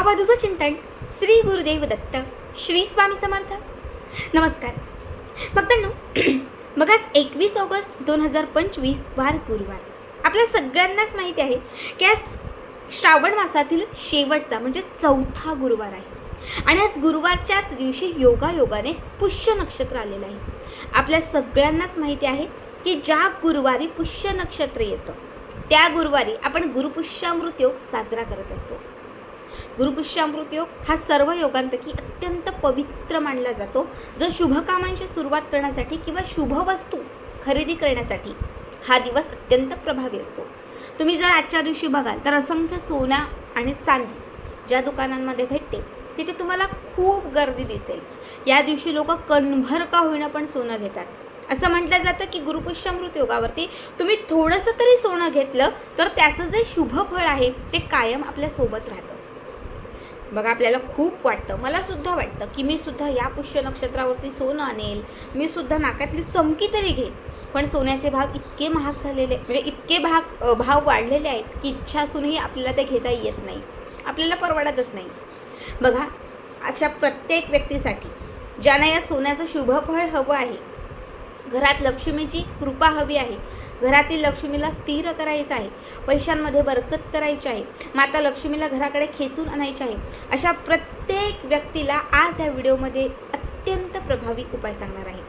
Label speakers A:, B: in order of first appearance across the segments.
A: अवधूत चिंतन श्री गुरुदेव दत्त श्री स्वामी समर्थ. नमस्कार. भक्तांनो मग आज एकवीस ऑगस्ट दोन हजार पंचवीस वार गुरुवार. आपल्या सगळ्यांनाच माहिती आहे की आज श्रावण मासातील शेवटचा म्हणजे चौथा गुरुवार आहे. आणि आज गुरुवारच्याच दिवशी योगायोगाने पुष्य नक्षत्र आलेलं आहे. आपल्या सगळ्यांनाच माहिती आहे की ज्या गुरुवारी पुष्य नक्षत्र येतं त्या गुरुवारी आपण गुरुपुष्यामृत योग साजरा करत असतो. गुरुपुष्यामृत योग हा सर्व योगांपैकी अत्यंत पवित्र मानला जातो. जो शुभकामांची सुरुवात करण्यासाठी किंवा शुभ वस्तू खरेदी करण्यासाठी हा दिवस अत्यंत प्रभावी असतो. तुम्ही जर आजच्या दिवशी बघाल तर असंख्य सोना आणि चांदी ज्या दुकानांमध्ये भेटते तिथे तुम्हाला खूप गर्दी दिसेल. या दिवशी लोक कणभर का होईना पण सोनं घेतात. असं म्हटलं जातं की गुरुपुष्यामृत योगावरती तुम्ही थोडंसं तरी सोनं घेतलं तर त्याचं जे शुभ फळ आहे ते कायम आपल्यासोबत राहतं. बघा आपल्याला खूप वाटतं मला सुद्धा वाटतं की मी सुद्धा या पुष्य नक्षत्रावरती सोनं आणेल. मी सुद्धा नाकातली चमकी तरी घेईन. पण सोन्याचे भाव इतके महाग झालेले म्हणजे इतके भाग भाव वाढलेले आहेत की इच्छा असूनही आपल्याला ते घेता येत नाही. आपल्याला परवडतच नाही. बघा अशा प्रत्येक व्यक्तीसाठी ज्यांना या सोन्याचं शुभफळ हवं आहे घरात लक्ष्मीची कृपा हवी आहे घरातील लक्ष्मीला स्थिर करायचं आहे. पैशांमध्ये बरकत करायची आहे. माता लक्ष्मीला घराकडे खेचून आणायचे आहे. अशा प्रत्येक व्यक्तीला आज या व्हिडिओमध्ये अत्यंत प्रभावी उपाय सांगणार आहे.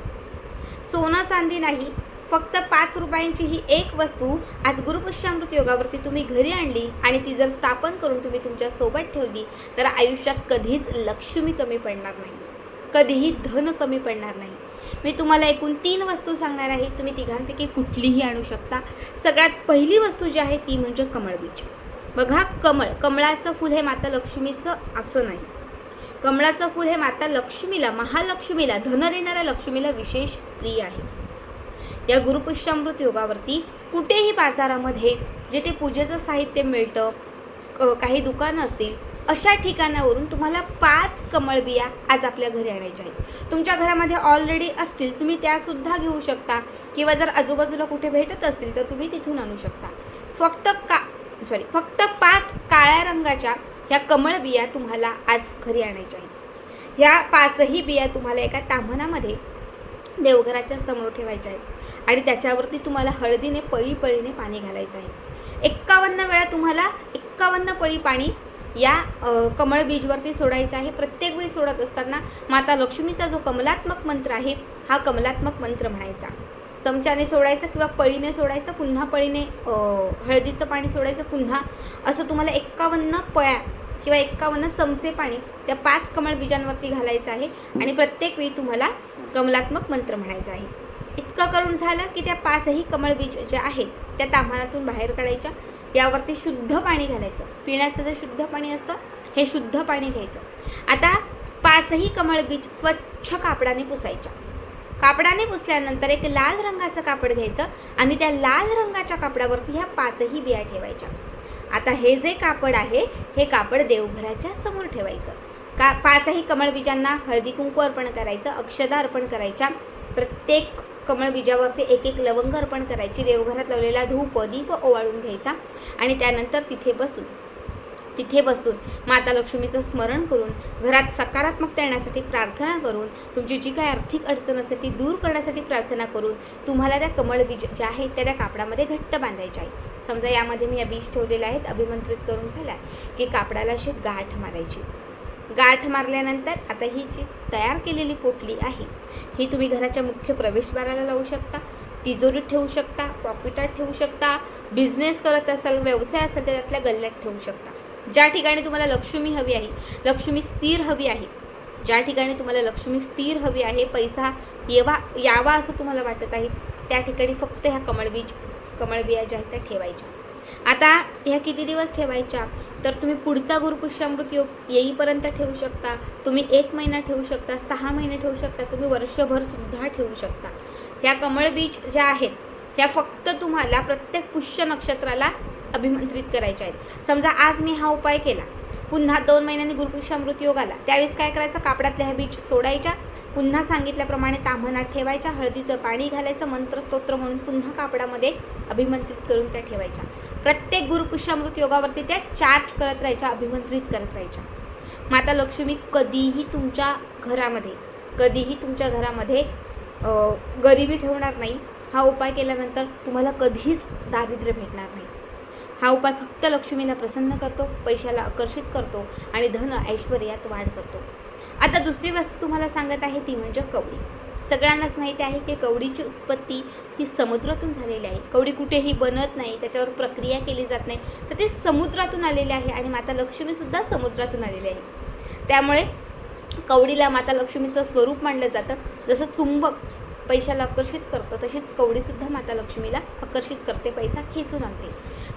A: सोनं चांदी नाही फक्त पाच रुपयांची ही एक वस्तू आज गुरुपुष्यामृत योगावरती तुम्ही घरी आणली आणि ती जर स्थापन करून तुम्ही तुमच्यासोबत ठेवली तर आयुष्यात कधीच लक्ष्मी कमी पडणार नाही. कधीही धन कमी पडणार नाही. मी तुम्हाला एकूण तीन वस्तू सांगणार आहे. तुम्ही तिघांपैकी कुठलीही आणू शकता. सगळ्यात पहिली वस्तू जी आहे ती म्हणजे कमळ बीज. बघा कमळ कमळाचं फुल हे माता लक्ष्मीचं असं नाही. कमळाचं फुल हे माता लक्ष्मीला महालक्ष्मीला धन देणाऱ्या लक्ष्मीला विशेष प्रिय आहे. या गुरुपुष्यामृत योगावरती कुठेही बाजारामध्ये जिथे पूजेचं साहित्य मिळतं काही दुकानं असतील अशा ठिकाणावरून तुम्हाला पाच कमळ बिया आज आपल्या घरी आणायच्या आहेत. तुमच्या घरामध्ये ऑलरेडी असतील तुम्ही त्यासुद्धा घेऊ शकता. किंवा जर आजूबाजूला कुठे भेटत असतील तर तुम्ही तिथून आणू शकता. फक्त का सॉरी फक्त पाच काळ्या रंगाच्या ह्या कमळ बिया तुम्हाला आज घरी आणायच्या आहेत. ह्या पाचही बिया तुम्हाला एका ताम्हणामध्ये देवघराच्या समोर ठेवायच्या आहेत. आणि त्याच्यावरती तुम्हाला हळदीने पळी पळीने पाणी घालायचं आहे. एक्कावन्न वेळा तुम्हाला एक्कावन्न पळी पाणी या कमळ बीजवरती सोडायचं आहे. प्रत्येक वेळी सोडत असताना माता लक्ष्मीचा जो कमलात्मक मंत्र आहे हा कमलात्मक मंत्र म्हणायचा. चमच्याने सोडायचं किंवा पळीने सोडायचं पुन्हा पळीने हळदीचं पाणी सोडायचं पुन्हा असं तुम्हाला एक्कावन्न पळ्या किंवा एक्कावन्न चमचे पाणी त्या पाच कमळ बीजांवरती घालायचं आहे आणि प्रत्येक वेळी तुम्हाला कमलात्मक मंत्र म्हणायचा आहे. इतकं करून झालं की त्या पाचही कमळ बीज ज्या आहेत त्या ताम्हाणातून बाहेर काढायच्या. यावरती शुद्ध पाणी घालायचं. पिण्याचं जे शुद्ध पाणी असतं हे शुद्ध पाणी घ्यायचं. आता पाचही कमळ बीज स्वच्छ कापडाने पुसायच्या. कापडाने पुसल्यानंतर एक लाल रंगाचं कापड घ्यायचं आणि त्या लाल रंगाच्या कापडावरती ह्या पाचही बिया ठेवायच्या. आता हे जे कापड आहे हे कापड देवघराच्या समोर ठेवायचं. का पाचही कमळ बीजांना हळदी कुंकू अर्पण करायचं अक्षदा अर्पण करायच्या. प्रत्येक कमळ बीजावरती एक एक लवंग अर्पण करायची. देवघरात लावलेला धूप दीप ओवाळून घ्यायचा आणि त्यानंतर तिथे बसून तिथे बसून माता लक्ष्मीचं स्मरण करून घरात सकारात्मकता येण्यासाठी प्रार्थना करून तुमची जी काही आर्थिक अडचण असेल ती दूर करण्यासाठी प्रार्थना करून तुम्हाला त्या कमळ बीज ज्या आहेत त्या त्या कापडामध्ये घट्ट बांधायच्या आहेत. समजा यामध्ये मी या बीज ठेवलेल्या आहेत अभिमंत्रित करून झाल्या की कापडाला अशी गाठ मारायची. गाठ मारल्यानंतर आता ही जी तयार केलेली पोटली आहे ही तुम्ही घराच्या मुख्य प्रवेशद्वाराला लावू शकता तिजोरीत ठेवू शकता पॉकेटात ठेवू शकता बिझनेस करत असाल व्यवसाय असेल तर त्यातल्या गल्ल्यात ठेवू शकता. ज्या ठिकाणी तुम्हाला लक्ष्मी हवी आहे लक्ष्मी स्थिर हवी आहे ज्या ठिकाणी तुम्हाला लक्ष्मी स्थिर हवी आहे पैसा येवा यावा असं तुम्हाला वाटत आहे त्या ठिकाणी फक्त ह्या कमळबीज कमळबिया ज्या आहेत त्या ठेवायच्या. आता ह्या किती दिवस ठेवायच्या? तर तुम्ही पुढचा गुरुपुष्यामृत योग येईपर्यंत ठेवू शकता. तुम्ही एक महिना ठेवू शकता सहा महिने ठेवू शकता तुम्ही वर्षभर सुद्धा ठेवू शकता. ह्या कमळ बीज ज्या आहेत ह्या फक्त तुम्हाला प्रत्येक पुष्य नक्षत्राला अभिमंत्रित करायच्या आहेत. समजा आज मी हा उपाय केला. पुन्हा दोन महिन्यांनी गुरुपुष्यामृत योग आला. त्यावेळेस काय करायचं? कापडातल्या ह्या बीज सोडायच्या. पुन्हा सांगितल्याप्रमाणे ताम्हणात ठेवायच्या हळदीचं पाणी घालायचं मंत्रस्तोत्र म्हणून पुन्हा कापडामध्ये अभिमंत्रित करून त्या ठेवायच्या. प्रत्येक गुरुपुष्यामृत योगावरती त्या चार्ज करत राहायच्या अभिमंत्रित करत राहायच्या. माता लक्ष्मी कधीही तुमच्या घरामध्ये कधीही तुमच्या घरामध्ये गरिबी ठेवणार नाही. हा उपाय केल्यानंतर तुम्हाला कधीच दारिद्र्य भेटणार नाही. हा उपाय फक्त लक्ष्मीला प्रसन्न करतो पैशाला आकर्षित करतो आणि धन ऐश्वर्यात वाढ करतो. आता दुसरी वस्तू तुम्हाला सांगत आहे ती म्हणजे कवडी. सगळ्यांनाच माहिती आहे की कवडीची उत्पत्ती ही समुद्रातून झालेली आहे. कवडी कुठेही बनत नाही त्याच्यावर प्रक्रिया केली जात नाही. तर ते समुद्रातून आलेले आहे आणि माता लक्ष्मीसुद्धा समुद्रातून आलेली आहे. त्यामुळे कवडीला माता लक्ष्मीचं स्वरूप मानलं जातं. जसं चुंबक पैशाला आकर्षित करतं तशीच कवडीसुद्धा माता लक्ष्मीला आकर्षित करते पैसा खेचून आणते.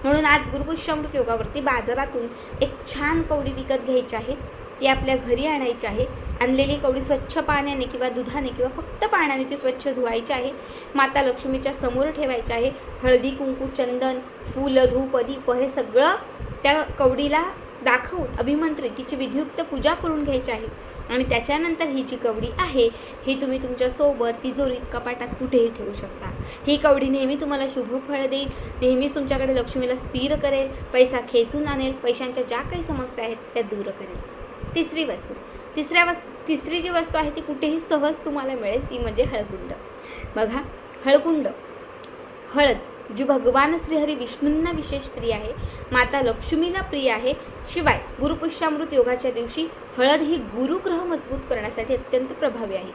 A: म्हणून आज गुरुपुष्यामृत योगावरती बाजारातून एक छान कवडी विकत घ्यायची आहे. ती आपल्या घरी आणायची आहे. आणलेली कवडी स्वच्छ पाण्याने किंवा दुधाने किंवा फक्त पाण्याने ती स्वच्छ धुवायची आहे. माता लक्ष्मीच्या समोर ठेवायची आहे. हळदी कुंकू चंदन फुलं धूप दीप हे सगळं त्या कवडीला दाखवून अभिमंत्रित तिची विधियुक्त पूजा करून घ्यायची आहे. आणि त्याच्यानंतर ही जी कवडी आहे ही तुम्ही तुमच्यासोबत तिजोरीत कपाटात कुठेही ठेवू शकता. ही कवडी नेहमी तुम्हाला शुभ फळ देईल. नेहमीच तुमच्याकडे लक्ष्मीला स्थिर करेल पैसा खेचून आणेल पैशांच्या ज्या काही समस्या आहेत त्या दूर करेल. तिसरी वस्तू. तिसऱ्या वस् तिसरी जी वस्तू आहे ती कुठेही सहज तुम्हाला मिळेल ती म्हणजे हळकुंड. बघा हळकुंड. हळद जी भगवान श्रीहरी विष्णूंना विशेष प्रिय आहे माता लक्ष्मीला प्रिय आहे शिवाय गुरुपुष्यामृत योगाच्या दिवशी हळद ही गुरुग्रह मजबूत करण्यासाठी अत्यंत प्रभावी आहे.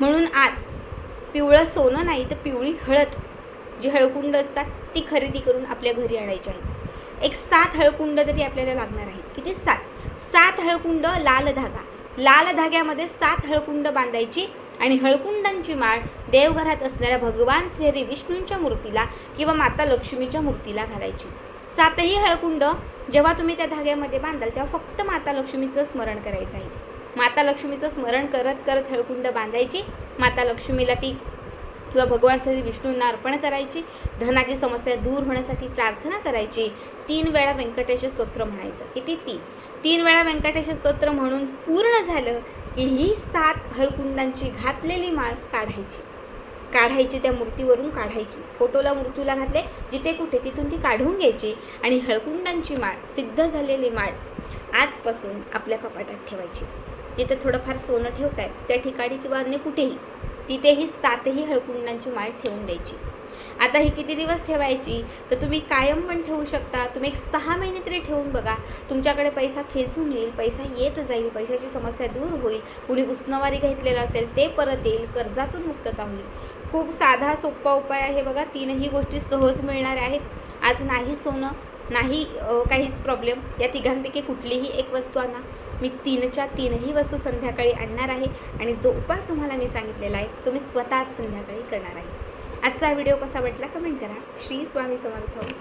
A: म्हणून आज पिवळं सोनं नाही तर पिवळी हळद जी हळकुंड असतात ती खरेदी करून आपल्या घरी आणायची आहे. एक सात हळकुंड तरी आपल्याला लागणार आहेत. किती? सात. सात हळकुंड लाल धागा. लाल धाग्यामध्ये सात हळकुंड बांधायची आणि हळकुंडांची माळ देवघरात असणाऱ्या भगवान श्रीहरी विष्णूंच्या मूर्तीला किंवा माता लक्ष्मीच्या मूर्तीला घालायची. सातही हळकुंड जेव्हा तुम्ही त्या धाग्यामध्ये बांधाल तेव्हा फक्त माता लक्ष्मीचं स्मरण करायचं आहे. माता लक्ष्मीचं स्मरण करत करत हळकुंड बांधायची. माता लक्ष्मीला ती किंवा भगवान श्री विष्णूंना अर्पण करायची धनाची समस्या दूर होण्यासाठी प्रार्थना करायची. तीन वेळा व्यंकटेश स्तोत्र म्हणायचं. किती? तीन. तीन वेळा व्यंकटेश स्तोत्र म्हणून पूर्ण झालं की ही सात हळकुंडांची घातलेली माळ काढायची. काढायची त्या मूर्तीवरून काढायची. फोटोला मूर्तीला घातले जिथे कुठे तिथून ती काढून घ्यायची आणि हळकुंडांची माळ सिद्ध झालेली माळ आजपासून आपल्या कपाटात ठेवायची. जिथे थोडंफार सोनं ठेवताय त्या ठिकाणी किंवा अन्य कुठेही. तिथेही सातही हळकुंडांची माळ ठेवून द्यायची. आता ही किती दिवस ठेवायची? तर तुम्ही कायम पण ठेवू शकता. तुम्ही एक सहा महिने तरी ठेवून बघा. तुमच्याकडे पैसा खेचून येईल पैसा येत जाईल पैशाची समस्या दूर होईल. कुणी उसनवारी घेतलेलं असेल ते परत येईल कर्जातून मुक्तता होईल. खूप साधा सोपा उपाय आहे बघा. तीनही गोष्टी सहज मिळणाऱ्या आहेत. आज नाही सोनं नाही काहीच प्रॉब्लेम या तिघांपैकी कुठलीही एक वस्तू आणा. मी तीनच्या तीनही वस्तू संध्याकाळी आणणार आहे आणि जो उपाय तुम्हाला मी सांगितलेला आहे तो मी स्वतःच संध्याकाळी करणार आहे. आजचा व्हिडिओ कसा वाटला कमेंट करा. श्री स्वामी समर्थ.